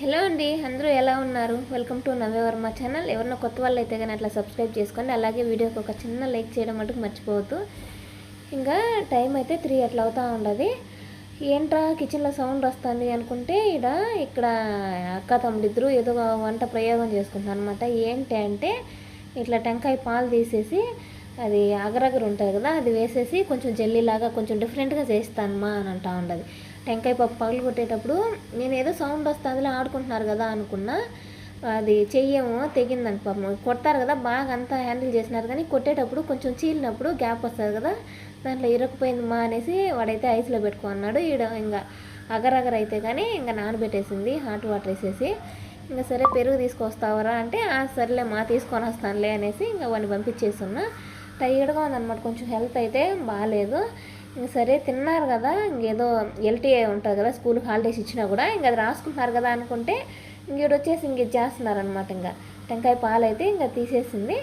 Hello అండి అందరూ ఎలా ఉన్నారు? Welcome to Navyavarma channel. ఎవరన్నా కొత్త వాళ్ళు అయితే కానీ అట్లా సబ్స్క్రైబ్ చేసుకోండి. అలాగే వీడియోకి ఒక చిన్న లైక్ చేయడం మటుకు మర్చిపోవద్దు. ఇంకా టైం అయితే త్రీ అట్లా అవుతూ ఉండదు. ఏంట్రా కిచెన్లో సౌండ్ వస్తుంది అనుకుంటే ఇక్కడ ఇక్కడ అక్క తమ్ముడిద్దరు ఏదో వంట ప్రయోగం చేసుకుంటున్నారు అనమాట ఏంటి అంటే ఇట్లా టెంకాయ పాలు తీసేసి అది అగరగర ఉంటుంది కదా అది వేసేసి కొంచెం జల్లీలాగా కొంచెం డిఫరెంట్గా చేస్తానమ్మా అని అంటూ ఉండదు. టెంకాయ పప్పు పగలు కొట్టేటప్పుడు నేను ఏదో సౌండ్ వస్తుందిలే ఆడుకుంటున్నారు కదా అనుకున్నా. అది చెయ్యేమో తెగిందంట పాపం. కొడతారు కదా బాగా అంతా హ్యాండిల్ చేసినారు కానీ కొట్టేటప్పుడు కొంచెం చీలినప్పుడు గ్యాప్ వస్తుంది కదా దాంట్లో ఇరకపోయింది మా అనేసి వాడైతే ఐస్లో పెట్టుకో అన్నాడు. ఈడ ఇంకా అగరగర అయితే కానీ ఇంకా నానబెట్టేసింది హాట్ వాటర్ వేసేసి. ఇంకా సరే పెరుగు తీసుకొస్తావరా అంటే ఆ సర్లే మా తీసుకొని వస్తానులే అనేసి ఇంకా వాడిని పంపించేస్తున్నా. టైర్డ్గా ఉందన్నమాట కొంచెం హెల్త్ అయితే బాగాలేదు సరే తిన్నారు కదా ఇంకేదో ఎల్టీఏ ఉంటుంది కదా స్కూల్ హాలిడేస్ ఇచ్చినా కూడా ఇంకా అది రాసుకుంటున్నారు కదా అనుకుంటే ఇంకేడు వచ్చేసి ఇంక ఇది చేస్తున్నారనమాట ఇంకా. టెంకాయ పాలు అయితే ఇంకా తీసేసింది.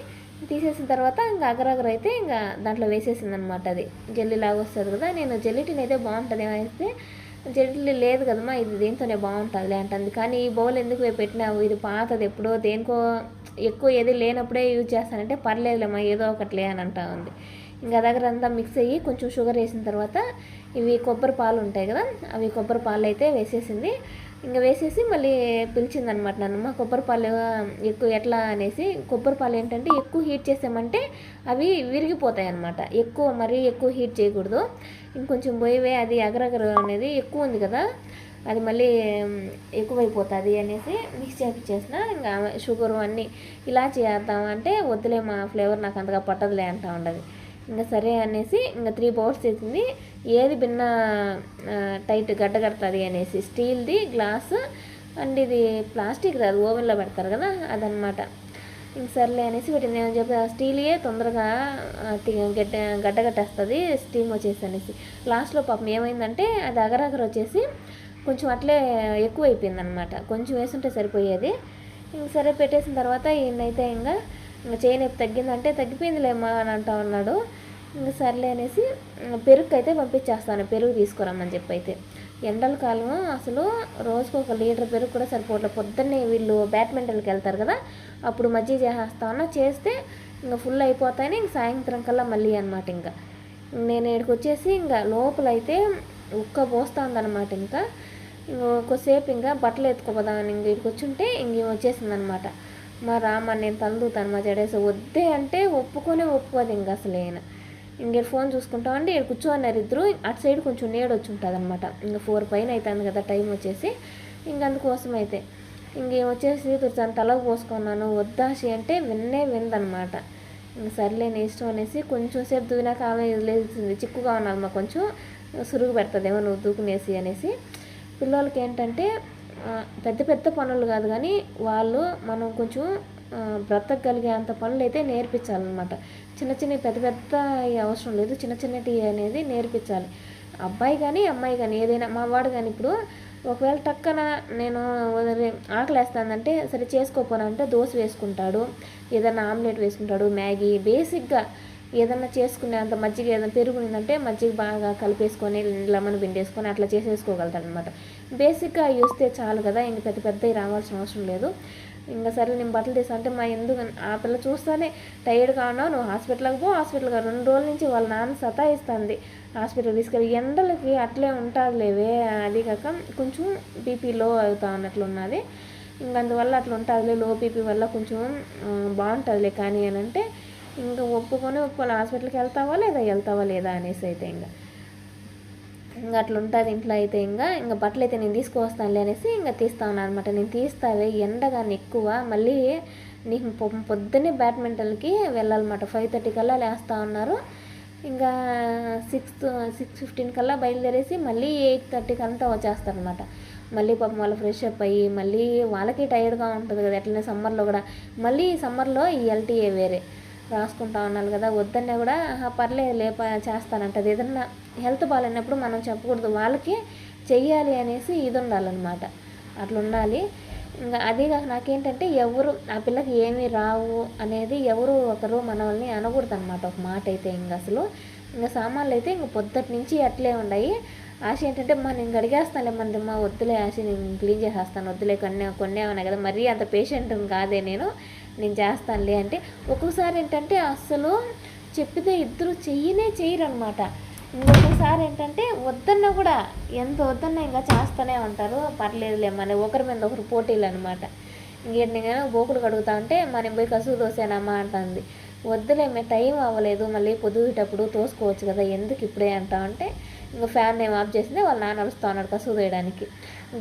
తీసేసిన తర్వాత ఇంకా అగరగర అయితే ఇంకా దాంట్లో వేసేసింది అనమాట అది. జల్లి లాగా వస్తుంది కదా నేను జెల్లిటిని అయితే బాగుంటుంది అయితే జెల్లి లేదు కదమ్మా ఇది దేంతోనే బాగుంటుంది అంటుంది. కానీ ఈ బౌల్ ఎందుకు పెట్టినావు? ఇది పాతది ఎప్పుడో దేనికో ఎక్కువ ఏది లేనప్పుడే యూజ్ చేస్తానంటే పర్లేదులేమ్మా ఏదో ఒకటిలే అని అంటా ఉంది. ఇంకా దగ్గర అంతా మిక్స్ అయ్యి కొంచెం షుగర్ వేసిన తర్వాత ఇవి కొబ్బరి పాలు ఉంటాయి కదా అవి కొబ్బరి పాలు అయితే వేసేసింది. ఇంకా వేసేసి మళ్ళీ పిలిచిందనమాట నన్ను మా కొబ్బరి పాలు ఎక్కువ ఎట్లా? అనేసి. కొబ్బరి పాలు ఏంటంటే ఎక్కువ హీట్ చేసామంటే అవి విరిగిపోతాయి అనమాట ఎక్కువ మరీ ఎక్కువ హీట్ చేయకూడదు. ఇంకొంచెం పోయివే అది అగరగర అనేది ఎక్కువ ఉంది కదా అది మళ్ళీ ఎక్కువైపోతుంది అనేసి మిక్స్ చేపించేసిన ఇంకా షుగర్ అన్నీ ఇలా చేద్దాం అంటే వద్దులే మా ఫ్లేవర్ నాకు అంతగా పట్టదులే అంటూ ఉండదు ఇంకా సరే అనేసి ఇంకా త్రీ బౌల్స్ వేసింది ఏది భిన్న టైట్ గడ్డ కడుతుంది అనేసి స్టీల్ది గ్లాస్ అండ్ ఇది ప్లాస్టిక్ రాదు ఓవెన్లో పెడతారు కదా అదనమాట ఇంక సర్లే అనేసి వీటిని నేను చెప్పి స్టీలియే తొందరగా గడ్డ గడ్డ కట్టేస్తుంది స్టీమ్ వచ్చేసి అనేసి. లాస్ట్లో పాపం ఏమైందంటే అది అగరగర వచ్చేసి కొంచెం అట్లే ఎక్కువ అయిపోయింది అనమాట కొంచెం వేసుంటే సరిపోయేది. ఇంక సరే పెట్టేసిన తర్వాత ఈయనైతే ఇంకా చేయి నొప్పి తగ్గిందంటే తగ్గిపోయిందిలేమా అని అంటా ఉన్నాడు. ఇంకా సర్లే అనేసి పెరుగు అయితే పంపించేస్తాను పెరుగు తీసుకురమ్మని చెప్పి అయితే ఎండల కాలం అసలు రోజుకు ఒక లీటర్ పెరుగు కూడా సరిపోవట్లేదు పొద్దున్నే వీళ్ళు బ్యాడ్మింటన్కి వెళ్తారు కదా అప్పుడు మజ్జిగ చేసేస్తా ఉన్నా చేస్తే ఇంకా ఫుల్ అయిపోతాయని ఇంక సాయంత్రం కల్లా మళ్ళీ అనమాట ఇంకా. నేను ఇక్కడికి వచ్చేసి ఇంకా లోపలైతే ఉక్క పోస్తా ఇంకా. కొద్దిసేపు ఇంకా బట్టలు ఎత్తుకోపోదామని ఇంక ఇక్కడికి వచ్చుంటే ఇంక వచ్చేసింది అనమాట మా రామ నేను తలదుతాను మా జడేసి. వద్దే అంటే ఒప్పుకొనే ఒప్పుకోదు ఇంక అసలు ఆయన ఇంక ఫోన్ చూసుకుంటాం అంటే ఇక్కడ కూర్చోన్నారు ఇద్దరు. అటు సైడ్ కొంచెం నీడ వచ్చి ఉంటుంది అనమాట ఇంకా ఫోర్ పైన అవుతుంది కదా టైం వచ్చేసి. ఇంక అందుకోసం అయితే ఇంకేమొచ్చేసి తను తలకు పోసుకున్నాను. వద్దాసి అంటే విన్నే విందనమాట ఇంక సర్లే నీ ఇష్టం అనేసి కొంచెం సేపు దూనాక ఆమె వదిలేసింది చిక్కుగా ఉన్నది మా కొంచెం. సురుగు పెడుతుందేమో నువ్వు దూకునేసి అనేసి. పిల్లలకి ఏంటంటే పెద్ద పెద్ద పనులు కాదు కానీ వాళ్ళు మనం కొంచెం బ్రతకగలిగే అంత పనులు అయితే నేర్పించాలన్నమాట. చిన్న చిన్న పెద్ద పెద్ద అవసరం లేదు. చిన్న చిన్నటి అనేది నేర్పించాలి. అబ్బాయి కానీ అమ్మాయి కానీ ఏదైనా మా వాడు కానీ ఇప్పుడు ఒకవేళ టక్కన నేను ఆకలేస్తానంటే సరే చేసుకోపోనంటే దోశ వేసుకుంటాడు ఏదైనా ఆమ్లెట్ వేసుకుంటాడు మ్యాగీ బేసిక్గా ఏదన్నా చేసుకునే అంత మజ్జిగ ఏదైనా పెరుగునిందంటే మజ్జిగ బాగా కలిపేసుకొని లెమన్ పిండేసుకొని అట్లా చేసేసుకోగలుగుతాడు అనమాట బేసిక్గా చూస్తే చాలు కదా ఇంక పెద్ద పెద్దవి రావాల్సిన అవసరం లేదు. ఇంకా సరే నేను బట్టలు తీసా అంటే మా ఎందుకు ఆ పిల్ల చూస్తానే టైర్డ్గా ఉన్నావు నువ్వు హాస్పిటల్కి పో హాస్పిటల్గా రెండు రోజుల నుంచి వాళ్ళ నాన్న సతాయిస్తుంది. హాస్పిటల్ తీసుకెళ్ళి ఎండలకి అట్లే ఉంటుంది లేవే అది కాక కొంచెం బీపీ లో అవుతా ఉన్నట్లు ఉన్నది. ఇంక అందువల్ల అట్లా ఉంటుందిలే లో బీపీ వల్ల కొంచెం బాగుంటుందిలే కానీ అని అంటే ఇంకా ఒప్పుకొని ఒప్పుకోవాలి హాస్పిటల్కి వెళ్తావా లేదా వెళ్తావా లేదా అనేసి అయితే ఇంకా. ఇంకా అట్లా ఉంటుంది ఇంట్లో అయితే ఇంకా. ఇంకా బట్టలు అయితే నేను తీసుకువస్తానులే అనేసి ఇంకా తీస్తా ఉన్నాను అనమాట నేను తీస్తావే ఎండగాని ఎక్కువ. మళ్ళీ నీకు పొద్దున్నే బ్యాడ్మింటన్కి వెళ్ళాలన్నమాట. ఫైవ్ థర్టీ కల్లా లేస్తా ఉన్నారు. ఇంకా సిక్స్త్ సిక్స్ ఫిఫ్టీన్ కల్లా బయలుదేరేసి మళ్ళీ ఎయిట్ థర్టీకి అంతా వచ్చేస్తారనమాట మళ్ళీ పాపం వాళ్ళు ఫ్రెష్ అప్ అయ్యి మళ్ళీ వాళ్ళకి టైర్డ్గా ఉంటుంది కదా. ఎట్లనే సమ్మర్లో కూడా. మళ్ళీ సమ్మర్లో ఈ ఎల్టీఏ వేరే. రాసుకుంటా ఉన్నారు కదా వద్దన్నా కూడా పర్లేదు లేప చేస్తానంటది. ఏదన్నా హెల్త్ బాగాలేనప్పుడు మనం చెప్పకూడదు. వాళ్ళకి చెయ్యాలి అనేసి ఇది ఉండాలన్నమాట. అట్లా ఉండాలి. ఇంకా అదే కాక నాకేంటంటే ఎవరు ఆ పిల్లకి ఏమీ రావు అనేది ఎవరు ఒకరు మనల్ని అనకూడదు అనమాట ఒక మాట అయితే ఇంకా అసలు. ఇంకా సామాన్లు అయితే ఇంక పొద్దుటి నుంచి అట్లే ఉన్నాయి ఆశ ఏంటంటే మా నేను అడిగేస్తానులే మంది మా వద్దులే ఆశ నేను క్లీన్ చేసేస్తాను వద్దులే కొన్ని కొన్ని ఉన్నాయి కదా మరీ అంత పేషెంట్ కాదే నేను. నేను చేస్తానులే అంటే ఒక్కొక్కసారి ఏంటంటే అస్సలు చెప్పితే ఇద్దరు చెయ్యనే చేయరు అనమాట ఇంకొకసారి ఏంటంటే వద్దన్నా కూడా ఎంత వద్దన్నా ఇంకా చేస్తూనే ఉంటారు. పర్లేదులే మన ఒకరి మీద ఒకరు పోటీలు అనమాట ఇంకేంటి నేను బోకుడు కడుగుతా ఉంటే మనం పోయి కసువు దోసానమ్మా అంటుంది. వద్దులే మేము టైం అవ్వలేదు మళ్ళీ పొద్దుటప్పుడు తోసుకోవచ్చు కదా ఎందుకు ఇప్పుడే అంటా ఉంటే ఇంకా ఫ్యాన్ ఏం ఆఫ్ చేసింది వాళ్ళ నాన్న నడుస్తూ ఉన్నాడు కసువు తోయడానికి.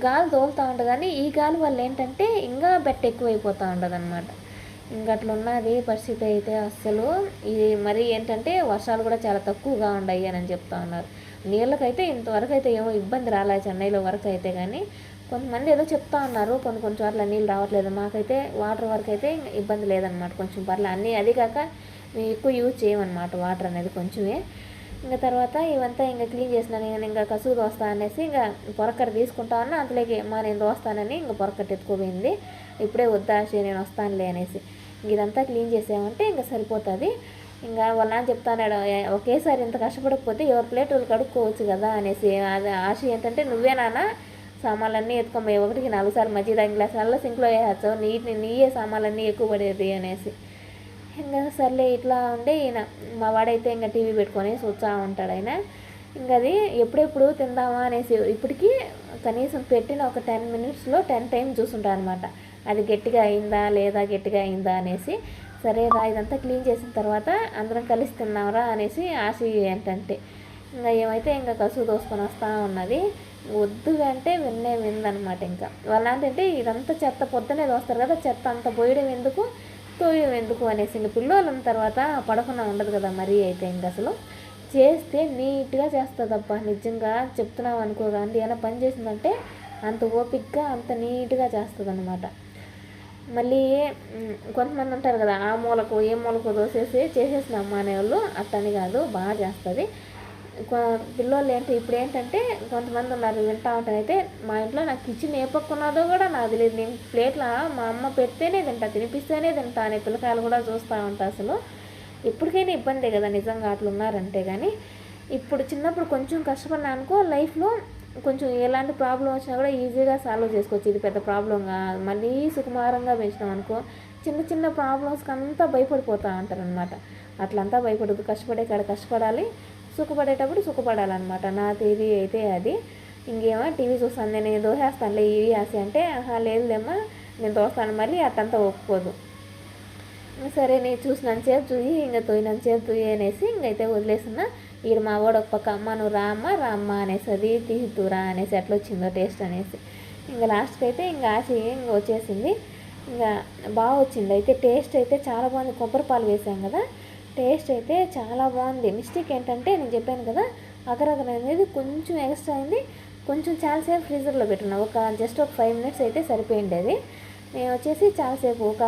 గాలి తోలుతూ ఉంటుంది కానీ ఈ గాలి వల్ల ఏంటంటే ఇంకా బెట్ట ఎక్కువైపోతూ ఉంటుంది అనమాట ఉన్నది పరిస్థితి అయితే అస్సలు. ఇది మరి ఏంటంటే వర్షాలు కూడా చాలా తక్కువగా ఉన్నాయి అని చెప్తా ఉన్నారు. నీళ్ళకైతే ఇంతవరకు అయితే ఏమో ఇబ్బంది రాలేదు చెన్నైలో వరకు అయితే కానీ కొంతమంది ఏదో చెప్తా ఉన్నారు కొన్ని కొన్ని చోట్ల నీళ్ళు రావట్లేదు. మాకైతే వాటర్ వరకు అయితే ఇబ్బంది లేదనమాట కొంచెం పర్లేదు అన్నీ అది కాక మేము ఎక్కువ యూజ్ చేయమన్నమాట వాటర్ అనేది కొంచెమే. ఇంకా తర్వాత ఇవంతా ఇంకా క్లీన్ చేసిన నేను ఇంకా కసువు దోస్తా అనేసి ఇంకా పొరకట్ట తీసుకుంటా ఉన్నా. అంతలోకి మా నేను దోస్తానని ఇంకా పొరకట్ట ఎత్తుకోపోయింది. ఇప్పుడే వద్దాసి నేను వస్తానులే అనేసి. ఇదంతా క్లీన్ చేసామంటే ఇంకా సరిపోతుంది. ఇంకా వాళ్ళ నాన్న ఒకేసారి ఇంత కష్టపడకపోతే ఎవరి ప్లేట్ వాళ్ళు కడుక్కోవచ్చు కదా అనేసి. అది ఆశ ఏంటంటే నువ్వే నాన్న సామాన్లన్నీ ఎత్తుకోమే ఒకటికి నాలుగు సార్లు మధ్య దాని గ్లాస్ అలా సింక్లో వేయచ్చు. నీటిని నీయే సామాన్లన్నీ ఎక్కువ పడేది అనేసి. ఇంకా సర్లే ఇట్లా ఉండే ఈయన. మా వాడైతే ఇంకా టీవీ పెట్టుకొని చూస్తూ ఉంటాడు ఆయన. ఇంకా అది ఎప్పుడెప్పుడు తిందామా అనేసి ఇప్పటికీ కనీసం పెట్టిన ఒక టెన్ మినిట్స్లో టెన్ టైం చూసుంటా అనమాట అది గట్టిగా అయిందా లేదా గట్టిగా అయిందా అనేసి సరే రా ఇదంతా క్లీన్ చేసిన తర్వాత అందరం కలిసి తిన్నాంరా అనేసి ఆశ ఏంటంటే ఇంకా ఏమైతే ఇంకా కసువు దోసుకొని వస్తూ ఉన్నది వద్దు అంటే విన్నే విందనమాట ఇంకా. వాళ్ళ అంటే ఇదంతా చెత్త పొద్దునే దోస్తారు కదా చెత్త అంత పోయడం ఎందుకు తోయడం ఎందుకు అనేసి ఇంక పిల్లలు తర్వాత పడకుండా ఉండదు కదా మరీ అయితే ఇంక అసలు. చేస్తే నీట్గా చేస్తుందబ్బా నిజంగా చెప్తున్నావు అనుకో కానీ ఏమైనా పని చేసిందంటే అంత ఓపిక్గా అంత నీట్గా చేస్తుంది అనమాట మళ్ళీ కొంతమంది ఉంటారు కదా ఆ మూలకు ఏ మూలకు దోసేసి చేసేసిన అమ్మ అనేవాళ్ళు అట్టని కాదు బాగా చేస్తుంది. పిల్లోళ్ళు ఏంటి ఇప్పుడు ఏంటంటే కొంతమంది ఉన్నారు వింటా ఉంటారైతే మా ఇంట్లో నాకు కిచెన్ ఏ పక్కున్నదో కూడా నాకు తెలియదు నేను ప్లేట్లో మా అమ్మ పెడితేనే తింటా తినిపిస్తేనే తింటా అనే పిల్లకాయలు కూడా చూస్తూ ఉంటా అసలు. ఇప్పటికైనా ఇబ్బందే కదా నిజంగా అట్లా ఉన్నారంటే కానీ ఇప్పుడు చిన్నప్పుడు కొంచెం కష్టపడినా అనుకో లైఫ్లో కొంచెం ఎలాంటి ప్రాబ్లం వచ్చినా కూడా ఈజీగా సాల్వ్ చేసుకోవచ్చు. ఇది పెద్ద ప్రాబ్లంగా మళ్ళీ సుకుమారంగా పెంచినాం అనుకో చిన్న చిన్న ప్రాబ్లమ్స్కి అంతా భయపడిపోతూ ఉంటారనమాట అట్లంతా భయపడదు కష్టపడే కాడ కష్టపడాలి. సుఖపడేటప్పుడు సుఖపడాలన్నమాట. నా తీరి అయితే అది. ఇంకేమో టీవీ చూస్తాను. నేను దోసేస్తానులే ఇవి ఆశ అంటే ఆహా లేదులేమ్మా నేను దోస్తాను మళ్ళీ అట్టంతా ఒప్పుకోదు. సరే నేను చూసినంతసేపు చూయి ఇంకా తోయినంతసేపు చూయి అనేసి ఇంకైతే వదిలేసిన ఈడు మా వాడు ఒక పక్క అమ్మ నువ్వు రామ్మ రామ్మ అనేసి అది తీసుకురా అనేసి ఎట్లా వచ్చిందో టేస్ట్ అనేసి. ఇంకా లాస్ట్కి అయితే ఇంకా ఆశ ఇంకా వచ్చేసింది. ఇంకా బాగా వచ్చింది. అయితే టేస్ట్ అయితే చాలా బాగుంది. కొబ్బరి పాలు వేసాం కదా టేస్ట్ అయితే చాలా బాగుంది. మిస్టేక్ ఏంటంటే నేను చెప్పాను కదా అగరగర అనేది కొంచెం ఎక్స్ట్రా అయింది. కొంచెం చాలాసేపు ఫ్రీజర్లో పెట్టున్నా ఒక జస్ట్ ఒక ఫైవ్ మినిట్స్ అయితే సరిపోయింది అది. నేను వచ్చేసి చాలాసేపు ఒక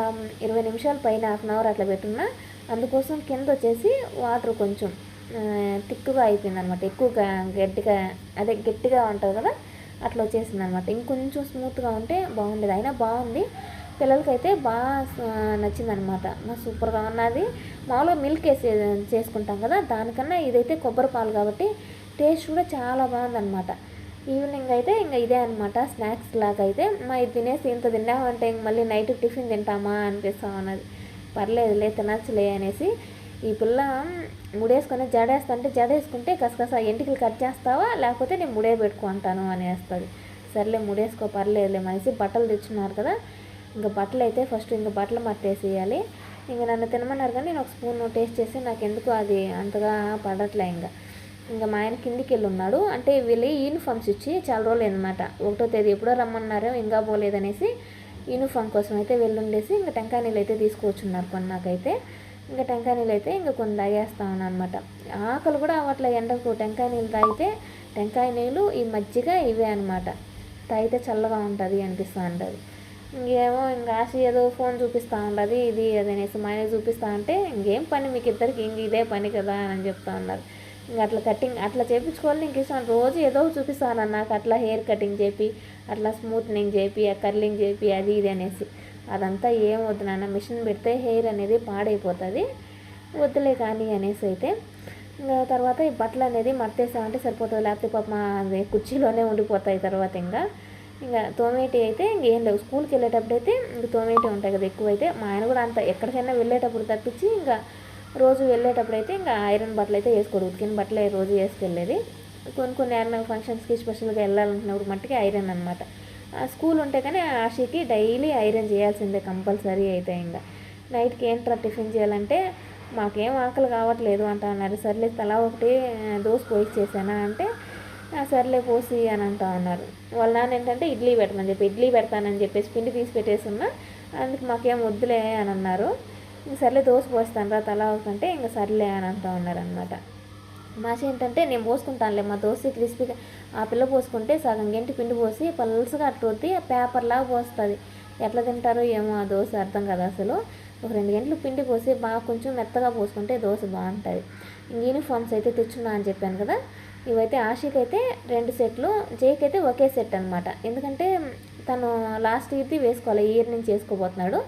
ఇరవై నిమిషాల పైన హాఫ్ అన్ అవర్ అట్లా పెట్టున్నా అందుకోసం కింద వచ్చేసి వాటర్ కొంచెం తిక్కుగా అయిపోయింది అనమాట ఎక్కువగా గట్టిగా అదే గట్టిగా ఉంటుంది కదా అట్లా వచ్చేసింది అనమాట ఇంకొంచెం స్మూత్గా ఉంటే బాగుండేది. అయినా బాగుంది. పిల్లలకైతే బాగా నచ్చిందనమాట సూపర్గా ఉన్నది. మామూలుగా మిల్క్ వేసి చేసుకుంటాం కదా దానికన్నా ఇదైతే కొబ్బరి పాలు కాబట్టి టేస్ట్ కూడా చాలా బాగుందనమాట ఈవినింగ్ అయితే ఇంకా ఇదే అనమాట స్నాక్స్ లాగా అయితే మా ఇది తినేసి ఇంత తిన్నామంటే ఇంక మళ్ళీ నైట్ టిఫిన్ తింటామా అనిపిస్తా ఉన్నది. పర్లేదులే తినచ్చులే అనేసి ఈ పిల్ల ముడేసుకొని జడేస్తుంటే జడేసుకుంటే కసకస ఎంటికలు కట్ చేస్తావా? లేకపోతే నేను ముడే పెట్టుకుంటాను అనేస్తుంది సర్లే ముడేసుకో పర్లేదులే మనిషి బట్టలు తెచ్చున్నారు కదా. ఇంకా బట్టలు అయితే ఫస్ట్ ఇంకా బట్టలు మట్టేసేయాలి. ఇంకా నన్ను తినమన్నారు కానీ నేను ఒక స్పూన్ టేస్ట్ చేసి నాకు ఎందుకు అది అంతగా పడట్లే ఇంకా. ఇంకా మా ఆయన కిందికి వెళ్ళి ఉన్నాడు అంటే వీళ్ళు యూనిఫామ్స్ ఇచ్చి చాలా రోజులు అనమాట ఒకటో తేదీ ఎప్పుడో రమ్మన్నారో ఇంకా పోలేదనేసి యూనిఫామ్ కోసం అయితే వెళ్ళుండేసి ఇంకా టెంకాయ నీళ్ళు అయితే తీసుకొచ్చున్నారు కొన్ని నాకైతే ఇంకా టెంకాయ నీళ్ళు అయితే ఇంకా కొన్ని తాగేస్తా ఉన్నాను అనమాట ఆకలి కూడా అవట్లే ఎండకు టెంకాయ నీళ్ళు తాగితే టెంకాయ నీళ్ళు ఈ మజ్జిగ ఇవే అనమాట తాగితే చల్లగా ఉంటుంది అనిపిస్తూ ఉంటుంది. ఇంకేమో ఇంకా ఆశ ఏదో ఫోన్ చూపిస్తూ ఉండదు ఇది అది అనేసి మా ఆయన చూపిస్తా అంటే ఇంకేం పని మీకు ఇద్దరికి ఇంక ఇదే పని కదా అని చెప్తా ఉన్నారు. ఇంక అట్లా కటింగ్ అట్లా చేయించుకోవాలి ఇంక ఇష్టం రోజు ఏదో చూపిస్తాను నాకు అట్లా హెయిర్ కటింగ్ చేపి అట్లా స్మూత్నింగ్ చేపి కర్లింగ్ చేపి అది ఇది అనేసి. అదంతా ఏం వద్దు నాన్న మిషన్ పెడితే హెయిర్ అనేది పాడైపోతుంది. వద్దులే కానీ అనేసి అయితే ఇంకా తర్వాత ఈ బట్టలు అనేది మడతేసామంటే సరిపోతుంది. లేకపోతే పాప మా కుర్చీలోనే ఉండిపోతాయి తర్వాత ఇంకా ఇంకా తోమేటి అయితే ఇంకేం లేవు. స్కూల్కి వెళ్ళేటప్పుడు అయితే ఇంక తోమేటి ఉంటాయి కదా ఎక్కువైతే. మా ఆయన కూడా అంత ఎక్కడికైనా వెళ్ళేటప్పుడు తప్పించి ఇంకా రోజు వెళ్ళేటప్పుడు అయితే ఇంకా ఐరన్ బట్టలు అయితే వేసుకోడు. ఉతికిన బట్టలే రోజు వేసుకెళ్ళేది. కొన్ని కొన్ని ఏమైనా ఫంక్షన్స్కి స్పెషల్గా వెళ్ళాలనుకున్నప్పుడు మట్టుకి ఐరన్ అనమాట స్కూల్ ఉంటే కానీ ఆశకి డైలీ ఐరన్ చేయాల్సిందే కంపల్సరీ అయితే ఇంకా. నైట్కి ఏంట్రా టిఫిన్ చేయాలంటే మాకేం ఆకలి కావట్లేదు అంట అన్నారు. సర్లే తలా ఒకటి దోశ పోయి చేశానా అంటే సర్లే పోసి అని అంటా అన్నారు. వాళ్ళ నాన్న ఏంటంటే ఇడ్లీ పెట్టమని చెప్పి ఇడ్లీ పెడతానని చెప్పేసి పిండి తీసి పెట్టేసున్నా అందుకు మాకేం వద్దులే అని అన్నారు. సర్లే దోశ పోస్తాను రా తలా ఒకటంటే ఇంకా సర్లే అని అంటా ఉన్నారు మాష ఏంటంటే నేను పోసుకుంటానులే మా దోశ క్రిస్పీగా ఆ పిల్ల పోసుకుంటే సగం గంటి పిండి పోసి పల్సగా అట్లా వద్ది పేపర్లాగా పోస్తుంది. ఎట్లా తింటారో ఏమో ఆ దోశ అర్థం కదా అసలు. ఒక రెండు గంటలు పిండి పోసి బాగా కొంచెం మెత్తగా పోసుకుంటే దోశ బాగుంటుంది. యూనిఫామ్స్ అయితే తెచ్చున్నా అని చెప్పాను కదా ఇవైతే ఆశకి అయితే రెండు సెట్లు జేకి అయితే ఒకే సెట్ అనమాట ఎందుకంటే తను లాస్ట్ ఇయర్ది వేసుకోవాలి ఇయర్ నుంచి వేసుకోబోతున్నాడు.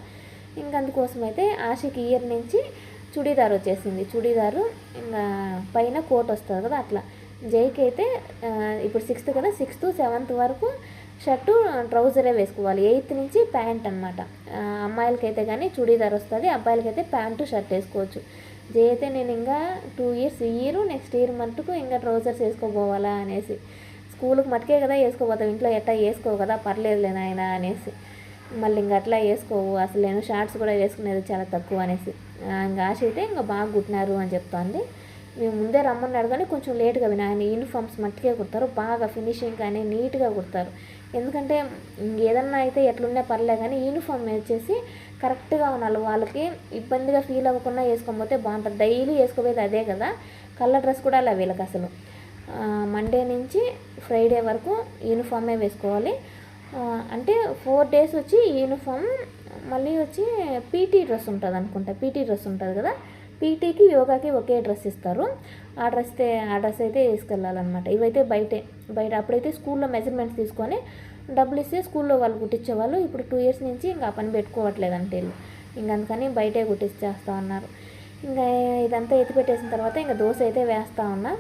ఇంకందుకోసం అయితే ఆశకి ఇయర్ నుంచి చుడీదార్ వచ్చేసింది. చుడీదారు ఇంకా పైన కోట్ వస్తుంది కదా అట్లా. జైకి అయితే ఇప్పుడు సిక్స్త్ కదా సిక్స్త్ సెవెంత్ వరకు షర్టు ట్రౌజరే వేసుకోవాలి. ఎయిత్ నుంచి ప్యాంట్ అనమాట అమ్మాయిలకైతే కానీ చుడీదార్ వస్తుంది అబ్బాయిలకైతే ప్యాంటు షర్ట్ వేసుకోవచ్చు. జే అయితే నేను ఇంకా two years year next year మటుకు ఇంకా ట్రౌజర్స్ వేసుకోపోవాలా అనేసి. స్కూల్కి మటుకే కదా వేసుకోపోతాం ఇంట్లో ఎట్టా వేసుకోవు కదా పర్లేదులే నాయన అనేసి. మళ్ళీ ఇంకా అట్లా వేసుకోవు. అసలు నేను షార్ట్స్ కూడా వేసుకునేది చాలా తక్కువ అనేసి. ఇంకా ఆశ అయితే ఇంకా బాగా కుట్టినారు అని చెప్తోంది. మేము ముందే రమ్మన్నాడు కానీ కొంచెం లేట్గా వినా ఆయన యూనిఫామ్స్ మట్టిగా కుడతారు. బాగా ఫినిషింగ్ కానీ నీట్గా కుడతారు. ఎందుకంటే ఏదన్నా అయితే ఎట్లున్నా పర్లే కానీ యూనిఫామ్ వచ్చేసి కరెక్ట్గా ఉండాలి. వాళ్ళకి ఇబ్బందిగా ఫీల్ అవ్వకుండా వేసుకోకపోతే బాగుంటుంది. డైలీ వేసుకోపోయేది అదే కదా. కలర్ డ్రెస్ కూడా అలా వీళ్ళకి అసలు. మండే నుంచి ఫ్రైడే వరకు యూనిఫామే వేసుకోవాలి. అంటే ఫోర్ డేస్ వచ్చి యూనిఫామ్ మళ్ళీ వచ్చి పీటీ డ్రెస్ ఉంటుంది అనుకుంటా. పీటీ డ్రెస్ ఉంటుంది కదా. పీటీకి యోగాకి ఒకే డ్రెస్ ఇస్తారు. ఆ డ్రెస్ ఆ డ్రెస్ అయితే వేసుకెళ్ళాలన్నమాట. ఇవైతే బయటే బయట అప్పుడైతే స్కూల్లో మెజర్మెంట్స్ తీసుకొని డబ్బులు ఇస్తే స్కూల్లో వాళ్ళు కుట్టించేవాళ్ళు. ఇప్పుడు టూ ఇయర్స్ నుంచి ఇంకా పని పెట్టుకోవట్లేదు అంటే వీళ్ళు ఇంక అందుకని బయటే కుట్టించేస్తా ఉన్నారు. ఇంకా ఇదంతా ఎత్తి పెట్టేసిన తర్వాత ఇంకా దోశ అయితే వేస్తా ఉన్నా.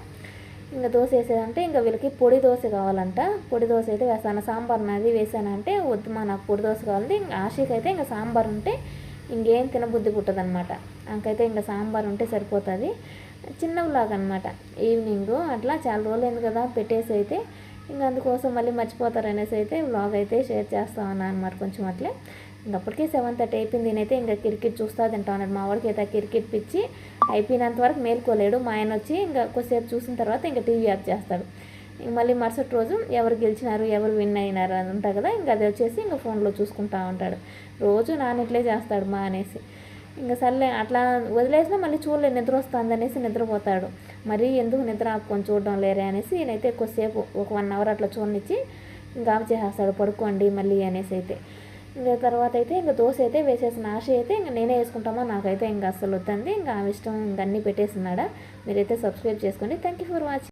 ఇంకా దోశ వేసేదంటే ఇంకా వీళ్ళకి పొడి దోశ కావాలంట. పొడి దోశ అయితే వేస్తాను. సాంబార్ నాది వేసానంటే వద్దు మా నాకు పొడి దోశ కావాలి ఇంకా ఆశకి అయితే ఇంకా సాంబార్ ఉంటే ఇంకేం తినబుద్ధి పుట్టదు అనమాట నాకైతే ఇంకా సాంబార్ ఉంటే సరిపోతుంది. చిన్న వ్లాగ్ అనమాట ఈవినింగ్ అట్లా చాలా రోజులు కదా పెట్టేసి అయితే. ఇంకా అందుకోసం మళ్ళీ మర్చిపోతారు అనేసి అయితే వ్లాగ్ అయితే షేర్ చేస్తా ఉన్నా అనమాట కొంచెం అట్లే. ఇంకప్పటికీ సెవెన్ థర్టీ అయిపోయింది. నేనైతే ఇంకా క్రికెట్ చూస్తా తింటా ఉన్నాడు మా వాడికి అయితే క్రికెట్ పిచ్చి అయిపోయినంత వరకు మేల్కోలేడు. మా ఆయన వచ్చి ఇంకా కొద్దిసేపు చూసిన తర్వాత ఇంకా టీవీ ఆఫ్ చేస్తాడు. ఇంక మళ్ళీ మరుసటి రోజు ఎవరు గెలిచినారు ఎవరు విన్ అయినారు అని ఉంటారు కదా ఇంకా అది వచ్చేసి ఇంకా ఫోన్లో చూసుకుంటా ఉంటాడు. రోజు నాన్నట్లే చేస్తాడు మా అనేసి. ఇంకా సర్లే అట్లా వదిలేసినా మళ్ళీ చూడలే నిద్ర వస్తుంది అనేసి నిద్రపోతాడు. మరీ ఎందుకు నిద్ర ఆపుకొని చూడడం లేరే అనేసి నేనైతే ఎక్కువసేపు ఒక వన్ అవర్ అట్లా చూడనిచ్చి ఇంకా ఆఫ్ చేసేస్తాడు. పడుకోండి మళ్ళీ అనేసి అయితే. ఇంకా తర్వాత అయితే ఇంకా దోశ అయితే వేసేసిన ఆశ అయితే ఇంకా నేనే వేసుకుంటామో నాకైతే ఇంకా అస్సలు వద్దంది ఇంకా ఆమె ఇష్టం ఇంకా అన్నీ పెట్టేసినాడా? మీరైతే సబ్స్క్రైబ్ చేసుకోండి. Thank you for watching